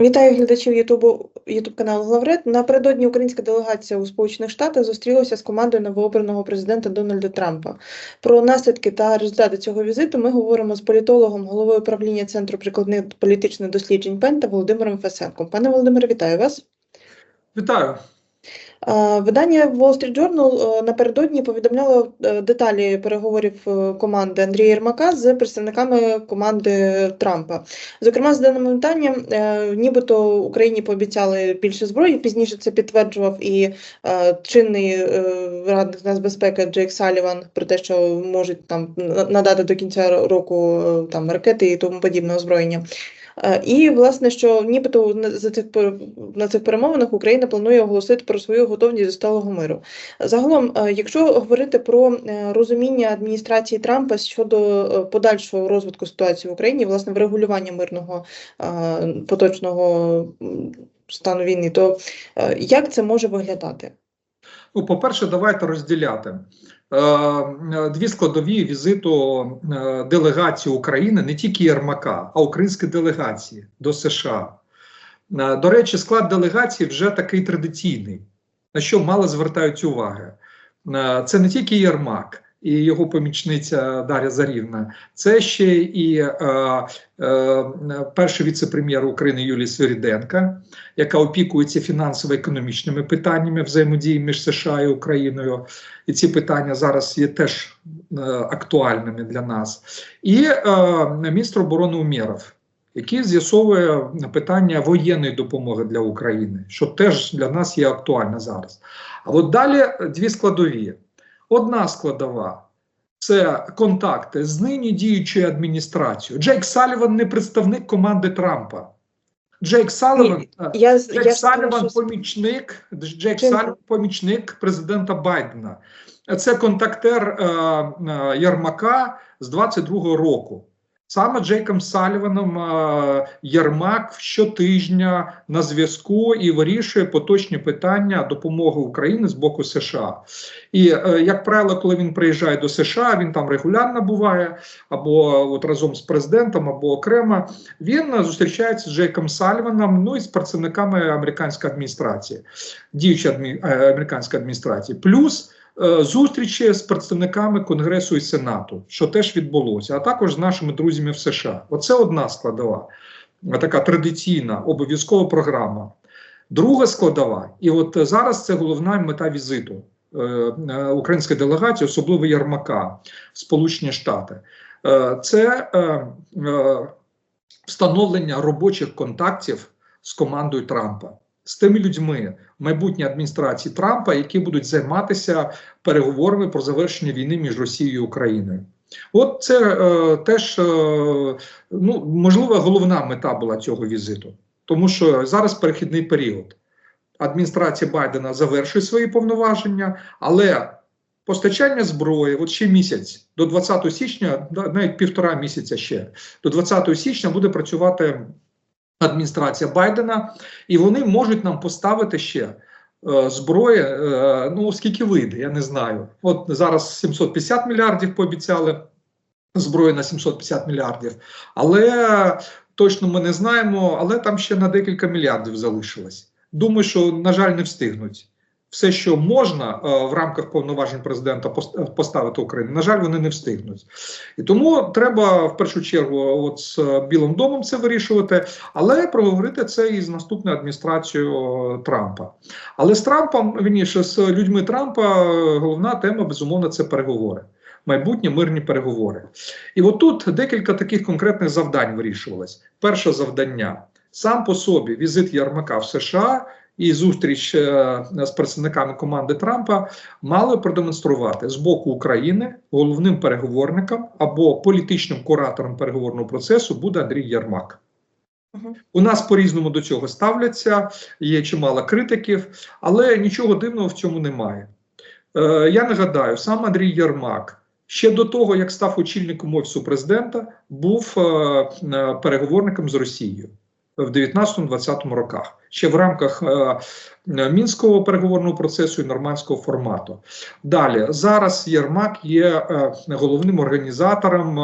Вітаю глядачів Ютубу Ютуб каналу Главред. Напередодні українська делегація у Сполучених Штатах зустрілася з командою новообраного президента Дональда Трампа. Про наслідки та результати цього візиту ми говоримо з політологом, головою управління Центру прикладних політичних досліджень Пента Володимиром Фесенком. Пане Володимире, вітаю вас. Вітаю. Е, Видання Wall Street Journal е, напередодні повідомляло е, деталі переговорів команди Андрія Єрмака з представниками команди Трампа. Зокрема, з даним питанням, нібито Україні пообіцяли більше зброї. Пізніше це підтверджував і чинний радник нацбезпеки Джейк Саліван про те, що можуть там на- надати до кінця року там ракети і тому подібне озброєння. Е, І власне, що нібито за цих на цих перемовинах Україна планує оголосити про свою готовність до сталого миру. Загалом, е, якщо говорити про е, розуміння адміністрації Трампа щодо подальшого розвитку ситуації в Україні, власне, врегулювання мирного поточного стану війни, то як це може виглядати? Ну, по-перше, давайте розділяти. Е, е, Дві складові візиту е, делегації України, не тільки Єрмака, а української делегації до США. До речі, склад делегації вже такий традиційний, на що мало звертають уваги. Це не тільки Єрмак і його помічниця Дар'я Зарівна, це ще і е, е, перший віце-прем'єр України Юлій Свиріденка, яка опікується фінансово-економічними питаннями взаємодії між США і Україною. І ці питання зараз є теж е, актуальними для нас. І е, міністр оборони Умєров, який з'ясовує питання воєнної допомоги для України, що теж для нас є актуально зараз. А от далі дві складові. Одна складова це контакти з нині діючою адміністрацією. Джейк Саліван не представник команди Трампа. Джейк Саліван, е, Я, Джек я Саліван помічник, Джейк Чим? Саліван помічник президента Байдена. Це контактер е, е, Ярмака з 22-го року. Саме Джейком Саліваном е, Єрмак щотижня на зв'язку і вирішує поточні питання допомоги України з боку США. І е, як правило, коли він приїжджає до США, він там регулярно буває, або от разом з президентом, або окремо. Він зустрічається з Джейком Сальваном, ну і з працівниками американської адміністрації, діючої адмі... е, американської адміністрації, плюс зустрічі з представниками Конгресу і Сенату, що теж відбулося, а також з нашими друзями в США. Оце одна складова, е, така традиційна обов'язкова програма. Друга складова, і от е, зараз це головна мета візиту е, е, української делегації, особливо Єрмака в Сполучені Штати. Е, Це е, е, встановлення робочих контактів з командою Трампа, з тими людьми в майбутній адміністрації Трампа, які будуть займатися переговорами про завершення війни між Росією і Україною. От це е, теж е, ну, можливо головна мета була цього візиту, тому що зараз перехідний період. Адміністрація Байдена завершує свої повноваження, але постачання зброї, от ще місяць, до 20 січня, навіть півтора місяця ще, до 20 січня буде працювати адміністрація Байдена, і вони можуть нам поставити ще е, зброї, е, ну скільки вийде, я не знаю. От зараз 750 мільярдів пообіцяли зброї на 750 мільярдів, але точно ми не знаємо, але там ще на декілька мільярдів залишилось. Думаю, що, на жаль, не встигнуть. Все, що можна е, в рамках повноважень президента е, поставити Україну, на жаль, вони не встигнуть. І тому треба в першу чергу от з е, Білим домом це вирішувати, але проговорити це і з наступною адміністрацією Трампа. Але з Трампом, вірніше, з людьми Трампа, головна тема, безумовно, це переговори. Майбутні мирні переговори. І от тут декілька таких конкретних завдань вирішувалось. Перше завдання сам по собі візит Єрмака в США і зустріч е, з представниками команди Трампа мали продемонструвати з боку України головним переговорником або політичним куратором переговорного процесу буде Андрій Єрмак. Мгм. У нас по-різному до цього ставляться, є чимало критиків, але нічого дивного в цьому немає. Е, я нагадаю, сам Андрій Єрмак ще до того, як став очільником офісу президента, був е, е, переговорником з Росією. В 19-20 роках, ще в рамках е, е, мінського переговорного процесу і нормандського формату. Далі зараз Єрмак є е, головним організатором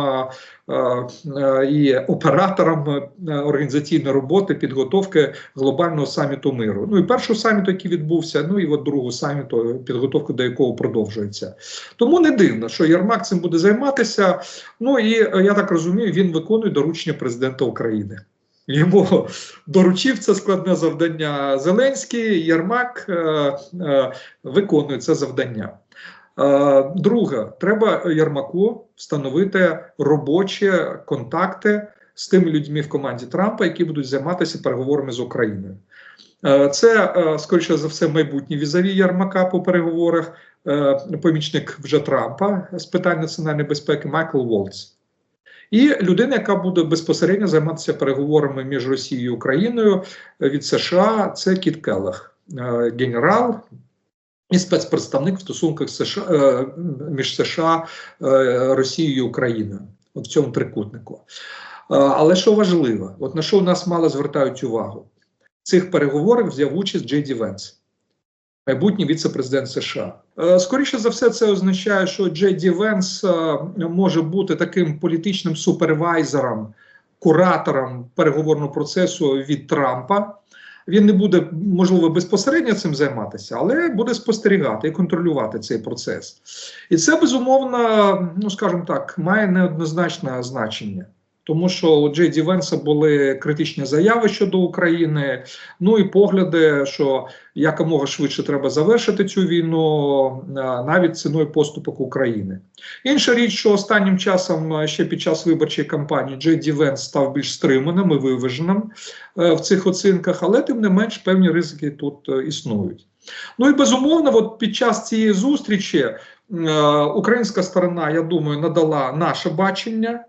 і оператором організаційної роботи підготовки глобального саміту миру. Ну і першого саміту, який відбувся, ну і от другого саміту, підготовка до якого продовжується. Тому не дивно, що Єрмак цим буде займатися. Ну і я так розумію, він виконує доручення президента України. Йому доручив це складне завдання Зеленський, Єрмак е, е, виконує це завдання. Е, друге, треба Єрмаку встановити робочі контакти з тими людьми в команді Трампа, які будуть займатися переговорами з Україною. Це, скоріше за все, майбутній візаві Єрмака по переговорах, помічник вже Трампа з питань національної безпеки Майкл Волц. І людина, яка буде безпосередньо займатися переговорами між Росією і Україною е, від США, це Кіт Келлах, е, генерал і спецпредставник в стосунках США, е, між США, Росією і Україною от в цьому трикутнику. Але що важливо, от на що у нас мало звертають увагу, цих переговорах взяв участь Джей Ді Венс, майбутній віце-президент США. Е, Скоріше за все, це означає, що Джей Ді Венс е, може бути таким політичним супервайзером, куратором переговорного процесу від Трампа. Він не буде, можливо, безпосередньо цим займатися, але буде спостерігати і контролювати цей процес. І це безумовно, ну скажімо так, має неоднозначне значення. Тому що у Джей Венса були критичні заяви щодо України, ну і погляди, що якомога швидше треба завершити цю війну е, навіть ціною поступок України. Інша річ, що останнім часом е, ще під час виборчої кампанії Джей Ді Венс став більш стриманим і виваженим е, в цих оцінках, але тим не менш певні ризики тут існують. Ну і безумовно, от під час цієї зустрічі українська сторона, я думаю, надала наше бачення.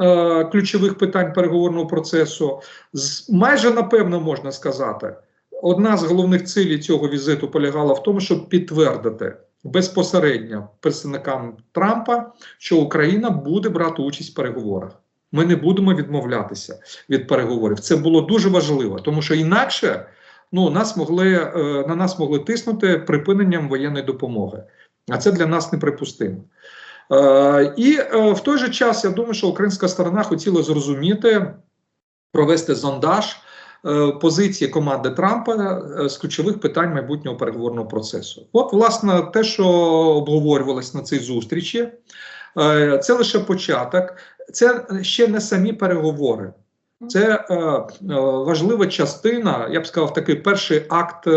Е, Ключових питань переговорного процесу з майже напевно можна сказати, одна з головних цілей цього візиту полягала в тому, щоб підтвердити безпосередньо представникам Трампа, що Україна буде брати участь в переговорах. Ми не будемо відмовлятися від переговорів. Це було дуже важливо, тому що інакше ну, нас могли, е, на нас могли тиснути припиненням воєнної допомоги. А це для нас неприпустимо. Е, і е, в той же час я думаю, що українська сторона хотіла зрозуміти, провести зондаж е, позиції команди Трампа з ключових питань майбутнього переговорного процесу. От, власне, те, що обговорювалось на цій зустрічі, це лише початок, це ще не самі переговори. Це важлива частина, я б сказав, такий перший акт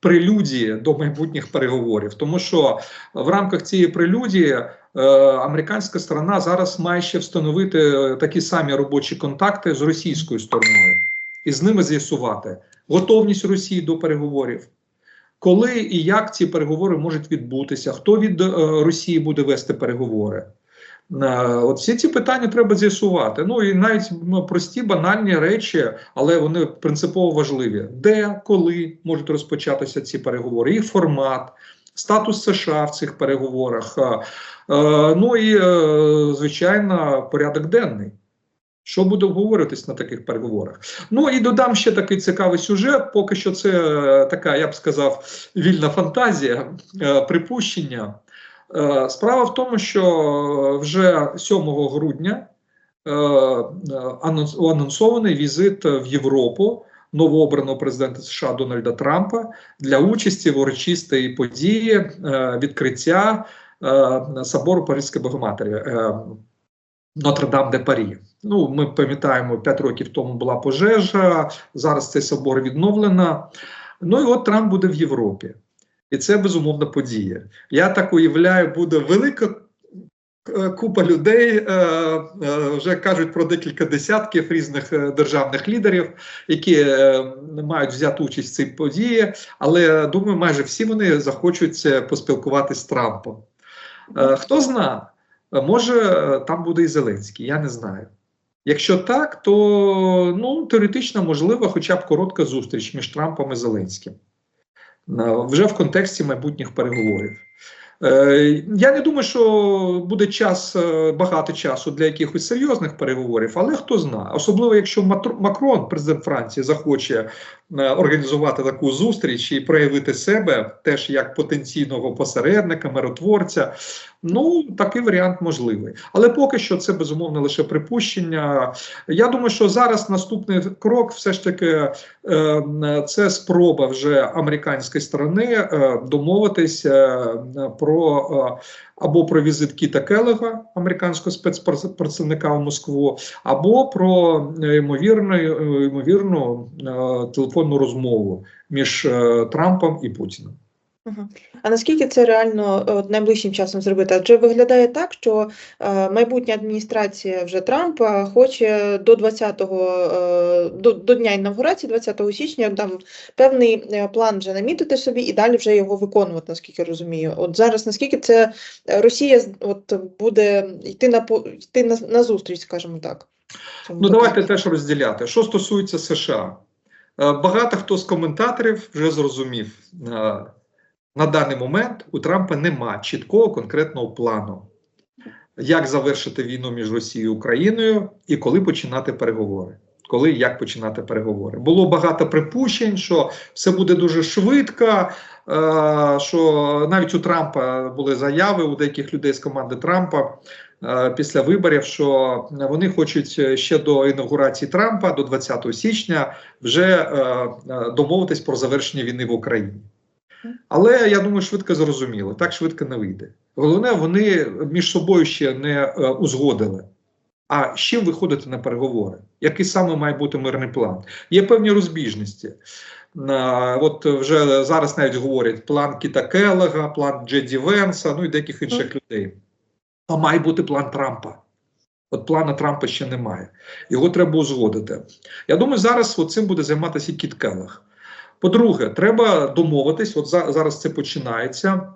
прелюдії до майбутніх переговорів, тому що в рамках цієї прелюдії американська сторона зараз має ще встановити е, такі самі робочі контакти з російською стороною і з ними з'ясувати готовність Росії до переговорів. Коли і як ці переговори можуть відбутися, хто від е, Росії буде вести переговори? Е, От всі ці питання треба з'ясувати. Ну і навіть ну, прості банальні речі, але вони принципово важливі. Де, коли можуть розпочатися ці переговори, їх формат, статус США в цих переговорах. е, е, Ну і е, звичайно, порядок денний. Що буде обговорюватись на таких переговорах? Ну і додам ще такий цікавий сюжет. Поки що це така, я б сказав, вільна фантазія, припущення. Справа в тому, що вже 7 грудня анонс- анонсований візит в Європу новообраного президента США Дональда Трампа для участі в урочистій події е, відкриття е, собору Паризької Богоматері е, Нотр-Дам де Парі. Ну, ми пам'ятаємо, 5 років тому була пожежа, зараз цей собор відновлено. Ну і от Трамп буде в Європі. І це безумовна подія. Я так уявляю, буде велика купа людей, е, е, вже кажуть про декілька десятків різних е, державних лідерів, які е, мають взяти участь в цій події, але думаю, майже всі вони захочуть е, поспілкуватися з Трампом. Е, Хто зна, може е, там буде і Зеленський, я не знаю. Якщо так, то ну, теоретично можлива хоча б коротка зустріч між Трампом і Зеленським. Е, вже в контексті майбутніх переговорів. Е, Я не думаю, що буде час е, багато часу для якихось серйозних переговорів, але хто знає, особливо якщо Макрон, президент Франції, захоче е, організувати таку зустріч і проявити себе теж як потенційного посередника, миротворця. Ну, такий варіант можливий. Але поки що це безумовно лише припущення. Я думаю, що зараз наступний крок все ж таки це спроба вже американської сторони домовитись е, про е, або про візит Кіта Келега, американського спецпредставника в Москву, або про ймовірну, ймовірну е, телефонну розмову між е, Трампом і Путіним. А наскільки це реально е, от, найближчим часом зробити? Адже виглядає так, що е, майбутня адміністрація вже Трампа хоче до 20-го, е, до, до дня інавгурації, 20 січня, там певний е, план вже намітити собі і далі вже його виконувати, наскільки я розумію. От зараз наскільки це е, Росія от, буде йти на йти на, на зустріч, скажімо так. Ну, давайте теж розділяти. Що стосується США, Е, багато хто з коментаторів вже зрозумів, е, на даний момент у Трампа нема чіткого конкретного плану, як завершити війну між Росією і Україною і коли починати переговори. Коли як починати переговори. Було багато припущень, що все буде дуже швидко. е, Що навіть у Трампа були заяви у деяких людей з команди Трампа е, після виборів, що вони хочуть ще до інаугурації Трампа, до 20 січня, вже е, домовитись про завершення війни в Україні. Але я думаю, швидко зрозуміло, так швидко не вийде. Головне, вони між собою ще не е, узгодили. А з чим виходити на переговори? Який саме має бути мирний план? Є певні розбіжності. На, от вже зараз навіть говорять план Кіта Келега, план Джеді Венса, ну і деяких інших людей. А має бути план Трампа. От плана Трампа ще немає. Його треба узгодити. Я думаю, зараз цим буде займатися і Кіт Келег. По-друге, треба домовитись, от за, зараз це починається.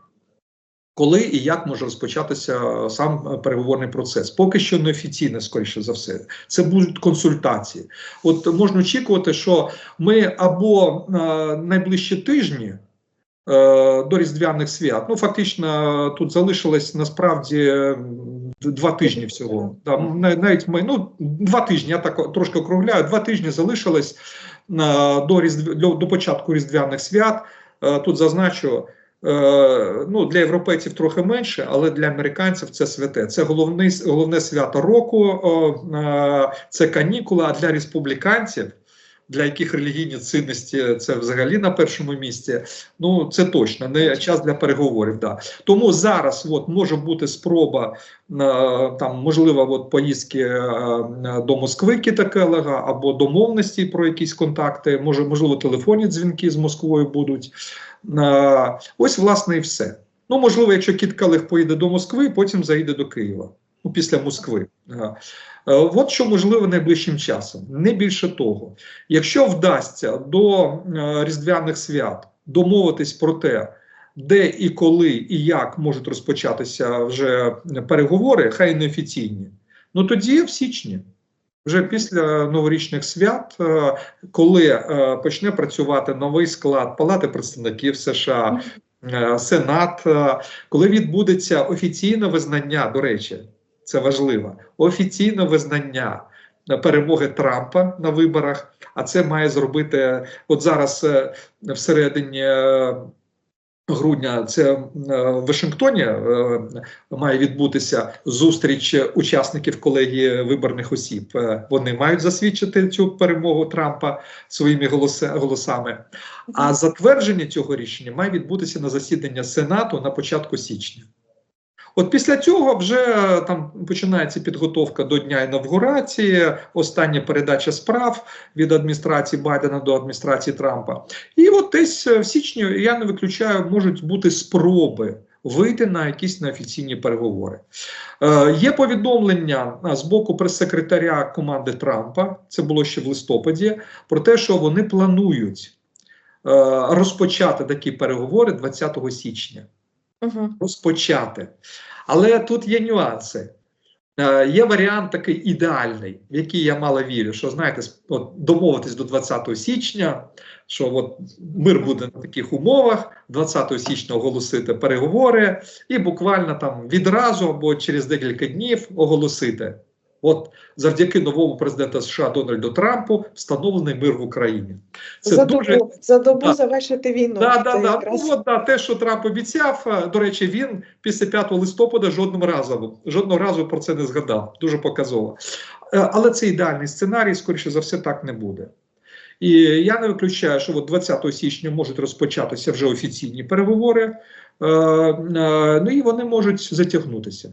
Коли і як може розпочатися сам переговорний процес? Поки що неофіційно, скоріше за все, це будуть консультації. От можна очікувати, що ми або е, найближчі тижні е, до різдвяних свят, ну фактично тут залишилось насправді два тижні всього. На- навіть ми ну два тижні. Я так трошки округляю. Два тижні залишилось до різдв до, початку різдвяних свят. Е, Тут зазначу. Е, ну, для європейців трохи менше, але для американців це святе. Це головне, головне свято року, е, це канікули, а для республіканців, для яких релігійні цінності це взагалі на першому місці. Ну це точно не час для переговорів. Да. Тому зараз от, може бути спроба е, там, можливо, от, поїздки е, до Москви Кіта Келега або домовленості про якісь контакти, може, можливо, телефонні дзвінки з Москвою будуть. Е, Ось, власне, і все. Ну, можливо, якщо Кіт Келег поїде до Москви, потім заїде до Києва. Ну, після Москви. Е, е, От що можливо найближчим часом, не більше того. Якщо вдасться до е, Різдвяних свят домовитись про те, де і коли і як можуть розпочатися вже переговори, хай неофіційні, ну тоді в січні. Вже після новорічних свят, коли почне працювати новий склад Палати представників США, Сенат, коли відбудеться офіційне визнання, до речі, це важливо, офіційне визнання е, перемоги Трампа на виборах, а це має зробити от зараз е, всередині. е, Грудня це е, в Вашингтоні е, має відбутися зустріч учасників колегії виборних осіб. Е, Вони мають засвідчити цю перемогу Трампа своїми голоси- голосами. А затвердження цього рішення має відбутися на засідання Сенату на початку січня. От після цього вже е, там починається підготовка до дня інавгурації, остання передача справ від адміністрації Байдена до адміністрації Трампа. І от десь е, в січні я не виключаю, можуть бути спроби вийти на якісь неофіційні переговори. Е, є повідомлення е, з боку прес-секретаря команди Трампа, це було ще в листопаді, про те, що вони планують е, розпочати такі переговори 20 січня Мгм. розпочати. Але тут є нюанси. Е, Є варіант такий ідеальний, в який я мало вірю, що знаєте, от, домовитись до 20 січня, що от мир буде на таких умовах, 20 січня оголосити переговори, і буквально там відразу або через декілька днів оголосити. От завдяки новому президенту США Дональду Трампу встановлений мир в Україні. Це за дуже добу, за добу Да. завершити війну. Да, да, да. якраз- Ну, от, да, те, що Трамп обіцяв, е, до речі, він після 5 листопада жодного разу, жодного разу про це не згадав. Дуже показово. Е, Але це ідеальний сценарій, скоріше за все, так не буде. І я не виключаю, що от 20 січня можуть розпочатися вже офіційні переговори, е, ну і вони можуть затягнутися.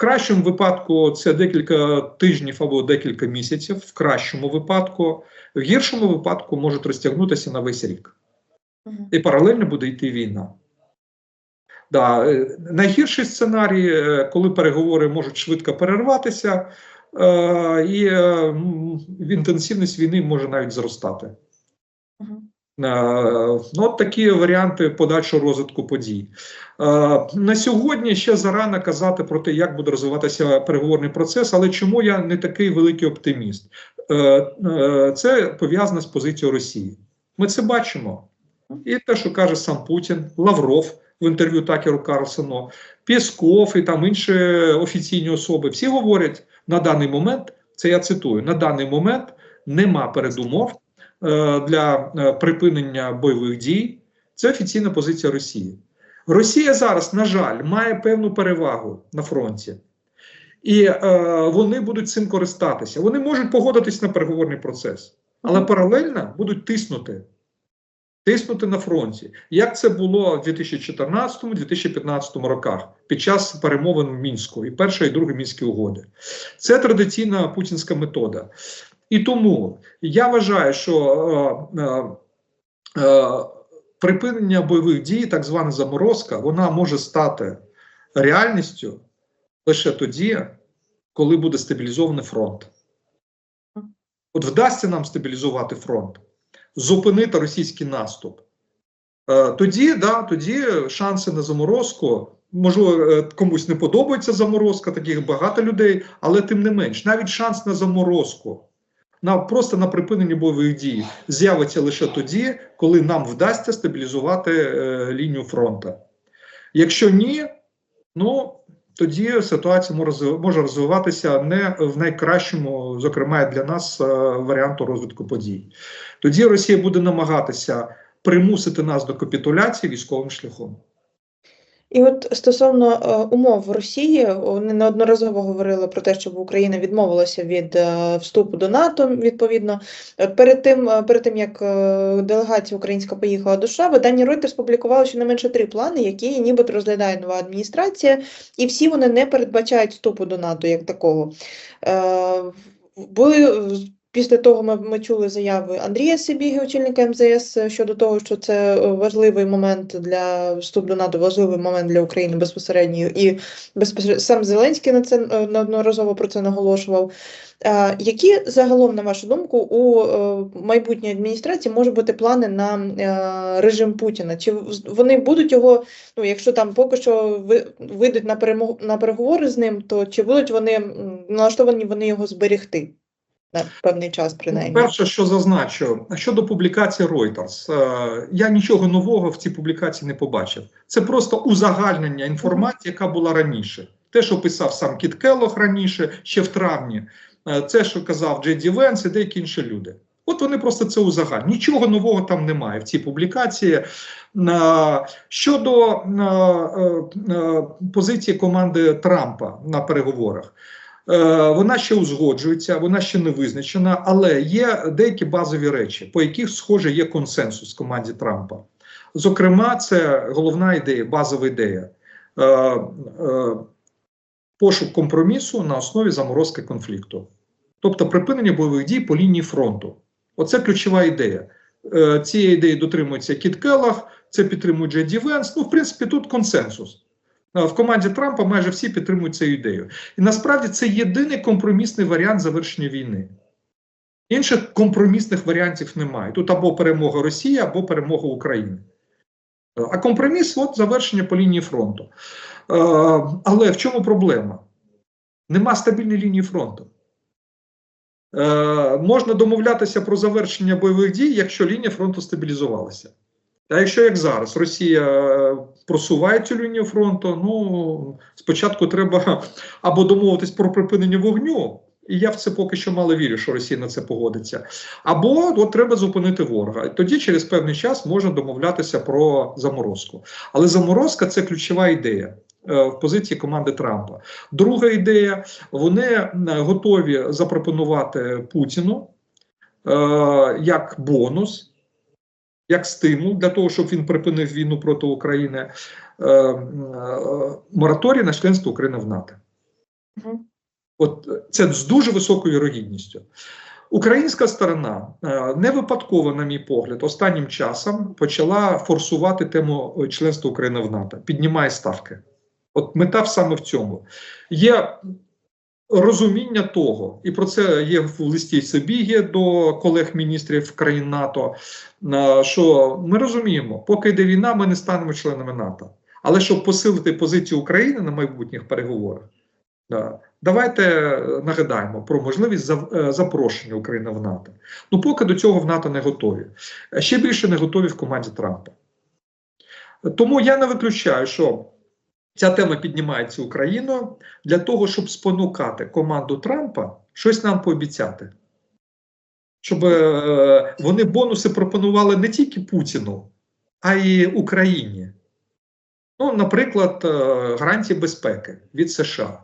Кращому випадку це декілька тижнів або декілька місяців, в кращому випадку, в гіршому випадку можуть розтягнутися на весь рік і паралельно буде йти війна. Да, е, найгірший сценарій, е, коли переговори можуть швидко перерватися, е, і інтенсивність війни може навіть зростати. Е, Ну, от такі варіанти подальшого розвитку подій. Е, На сьогодні ще зарано казати про те, як буде розвиватися переговорний процес, але чому я не такий великий оптиміст? Е, Це пов'язано з позицією Росії. Ми це бачимо. І те, що каже сам Путін, Лавров в інтерв'ю Такеру Карлсону, Пєсков і там інші офіційні особи, всі говорять на даний момент, це я цитую: на даний момент нема передумов для е, припинення бойових дій. Це офіційна позиція Росії. Росія зараз, на жаль, має певну перевагу на фронті. І е, вони будуть цим користатися. Вони можуть погодитись на переговорний процес, але паралельно будуть тиснути. Тиснути на фронті, як це було в 2014-2015 роках під час перемовин в Мінську і першої і другої мінські угоди. Це традиційна путінська метода. І тому я вважаю, що е, е, е, припинення бойових дій, так звана заморозка, вона може стати реальністю лише тоді, коли буде стабілізований фронт. От вдасться нам стабілізувати фронт, зупинити російський наступ. Е, Тоді, да, тоді шанси на заморозку. Можливо, е, комусь не подобається заморозка, таких багато людей, але тим не менш, навіть шанс на заморозку, на просто на припинення бойових дій з'явиться лише тоді, коли нам вдасться стабілізувати е, лінію фронту. Якщо ні, ну тоді ситуація може розвиватися не в найкращому, зокрема для нас, е, варіанту розвитку подій. Тоді Росія буде намагатися примусити нас до капітуляції військовим шляхом. І от стосовно е, умов Росії, вони неодноразово говорили про те, щоб Україна відмовилася від е, вступу до НАТО. Відповідно, От перед тим, е, перед тим як е, делегація українська поїхала до США, видання Reuters публікувало щонайменше три плани, які нібито розглядає нова адміністрація, і всі вони не передбачають вступу до НАТО як такого. Е, були е, Після того ми, ми чули заяви Андрія Сибіги, очільника МЗС, щодо того, що це важливий момент для вступу до НАТО, важливий момент для України безпосередньо, і безпосередньо сам Зеленський на це е, неодноразово про це наголошував. Які загалом, на вашу думку, у е, майбутньої адміністрації можуть бути плани на е, режим Путіна? Чи вони будуть його, ну якщо там поки що ви вийдуть на перемог на переговори з ним, то чи будуть вони налаштовані вони його зберегти на певний час, принаймні? Перше, що зазначу, щодо публікації Reuters, е, я нічого нового в цій публікації не побачив. Це просто узагальнення інформації, яка була раніше. Те, що писав сам Кіт Келлог раніше, ще в травні, е, це, що казав Джей Ді Венс і деякі інші люди. От вони просто це узагальнюють. Нічого нового там немає в цій публікації. Е, Щодо позиції команди Трампа на переговорах. Е, Вона ще узгоджується, вона ще не визначена, але є деякі базові речі, по яких, схоже, є консенсус в команді Трампа. Зокрема, це головна ідея, базова ідея е, е, пошук компромісу на основі заморозки конфлікту, тобто припинення бойових дій по лінії фронту. Оце ключова ідея. Цієї ідеї дотримується Кіт Келлах, це підтримує Джей Ді Венс. Ну, в принципі, тут консенсус. В команді Трампа майже всі підтримують цю ідею. І насправді це єдиний компромісний варіант завершення війни. Інших компромісних варіантів немає. Тут або перемога Росії, або перемога України. Е, А компроміс от завершення по лінії фронту. Е, Але в чому проблема? Нема стабільної лінії фронту. Е, можна домовлятися про завершення бойових дій, якщо лінія фронту стабілізувалася. А якщо як зараз Росія е, просуває цю лінію фронту, ну спочатку треба або домовитись про припинення вогню, і я в це поки що мало вірю, що Росія на це погодиться, або от треба зупинити ворога. Тоді через певний час можна домовлятися про заморозку. Але заморозка це ключова ідея. е, В позиції команди Трампа. Друга ідея: вони е, готові запропонувати Путіну е, як бонус, як стимул для того, щоб він припинив війну проти України, е, е, мораторій на членство України в НАТО. От е, це з дуже високою вірогідністю. Українська сторона е, не випадково, на мій погляд, останнім часом почала форсувати тему членства України в НАТО, піднімає ставки. От мета саме в цьому. Є розуміння того, і про це є в листі Сибіги до колег-міністрів країн НАТО, е, що ми розуміємо, поки йде війна, ми не станемо членами НАТО. Але щоб посилити позицію України на майбутніх переговорах, давайте е, нагадаємо про можливість е, запрошення України в НАТО. Ну, поки до цього в НАТО не готові. Ще більше не готові в команді Трампа. Тому я не виключаю, що ця тема піднімається Україною для того, щоб спонукати команду Трампа щось нам пообіцяти. Щоб е, вони бонуси пропонували не тільки Путіну, а й Україні. Ну, наприклад, е, гарантії безпеки від США.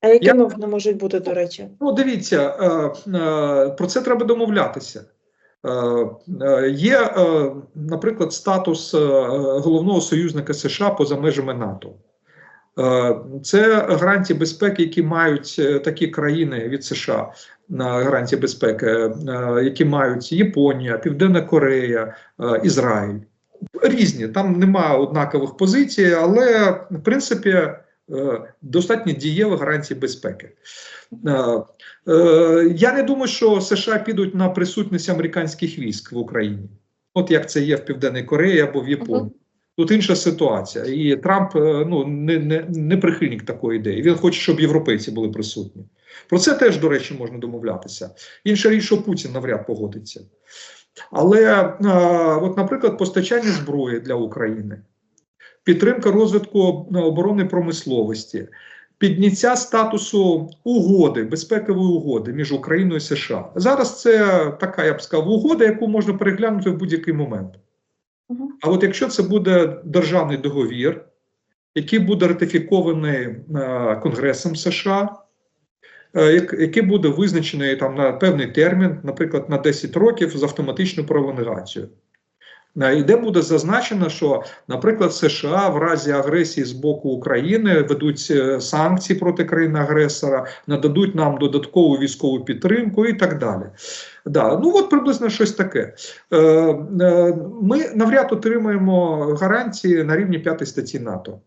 А якими вони можуть бути, до речі? Ну, дивіться, е, е, про це треба домовлятися. Е, е, Є, е, наприклад, статус головного союзника США поза межами НАТО. Це гарантії безпеки, які мають такі країни від США на гарантії безпеки, які мають Японія, Південна Корея, Ізраїль. Різні, там немає однакових позицій, але в принципі достатньо дієві гарантії безпеки. Е, е, Я не думаю, що США підуть на присутність американських військ в Україні, от як це є в Південній Кореї або в Японії. Тут інша ситуація, і Трамп е, ну не, не, не прихильник такої ідеї. Він хоче, щоб європейці були присутні. Про це теж, до речі, можна домовлятися. Інша річ, що Путін навряд погодиться. Але, е, от, наприклад, постачання зброї для України, підтримка розвитку оборонної промисловості, підняття статусу угоди, безпекової угоди між Україною і США. Зараз це така, я б сказав, угода, яку можна переглянути в будь-який момент. А от якщо це буде державний договір, який буде ратифікований е, Конгресом США, е, який буде визначений там на певний термін, наприклад, на 10 років з автоматичною пролонгацією. Е, І де буде зазначено, що, наприклад, США в разі агресії з боку України ведуть е, санкції проти країни-агресора, нададуть нам додаткову військову підтримку і так далі. Да, ну от приблизно щось таке. Е, е, Ми навряд отримаємо гарантії на рівні 5 статті НАТО.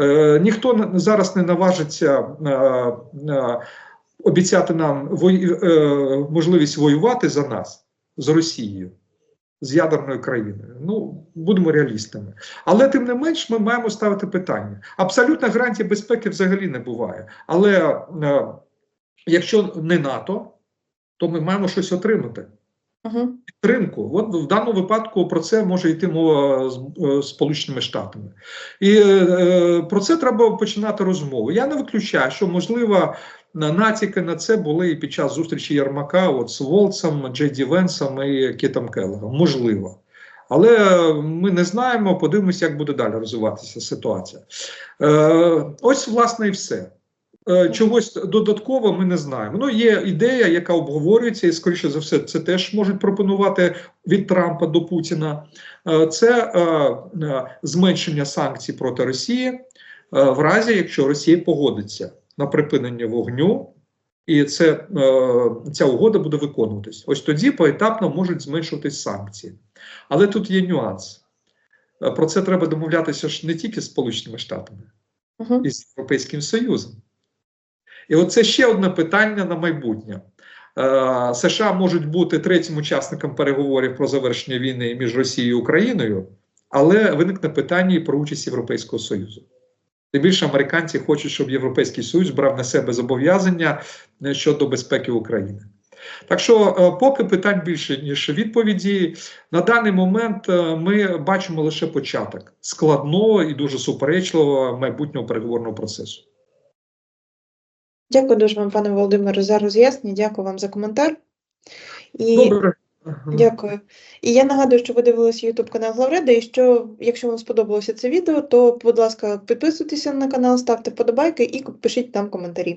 Е, Ніхто зараз не наважиться е, е, обіцяти нам вої- е, можливість воювати за нас з Росією, з ядерною країною. Ну, будемо реалістами. Але тим не менш, ми маємо ставити питання. Абсолютна гарантія безпеки взагалі не буває. Але е, якщо не НАТО, то ми маємо щось отримати підтримку. От в даному випадку про це може йти мова з е, Сполученими Штатами. І е, про це треба починати розмову. Я не виключаю, що можливо на- натяки на це були і під час зустрічі Єрмака от з Волцем, Джей Ді Венсом і Кітом Келлогом. Можливо. Але ми не знаємо, подивимося, як буде далі розвиватися ситуація. Е, ось, власне, і все. Е, Чогось додатково ми не знаємо. Ну, є ідея, яка обговорюється, і скоріше за все, це теж можуть пропонувати від Трампа до Путіна. Е, Це е, е, зменшення санкцій проти Росії е, в разі, якщо Росія погодиться на припинення вогню, і це, е, ця угода буде виконуватись. Ось тоді поетапно можуть зменшуватись санкції. Але тут є нюанс. Е, Про це треба домовлятися ж не тільки з Сполученими Штатами Мгм. і з Європейським Союзом. І оце ще одне питання на майбутнє. Е, США можуть бути третім учасником переговорів про завершення війни між Росією і Україною, але виникне питання і про участь Європейського Союзу. Тим більше американці хочуть, щоб Європейський Союз брав на себе зобов'язання е, щодо безпеки України. Так що, е, поки питань більше, ніж відповіді, на даний момент е, ми бачимо лише початок складного і дуже суперечливого майбутнього переговорного процесу. Дякую дуже вам, пане Володимире, за роз'яснення. Дякую вам за коментар. І Добре. Дякую. І я нагадую, що ви дивилися YouTube канал Главреда, і що якщо вам сподобалося це відео, то, будь ласка, підписуйтеся на канал, ставте вподобайки і пишіть там коментарі.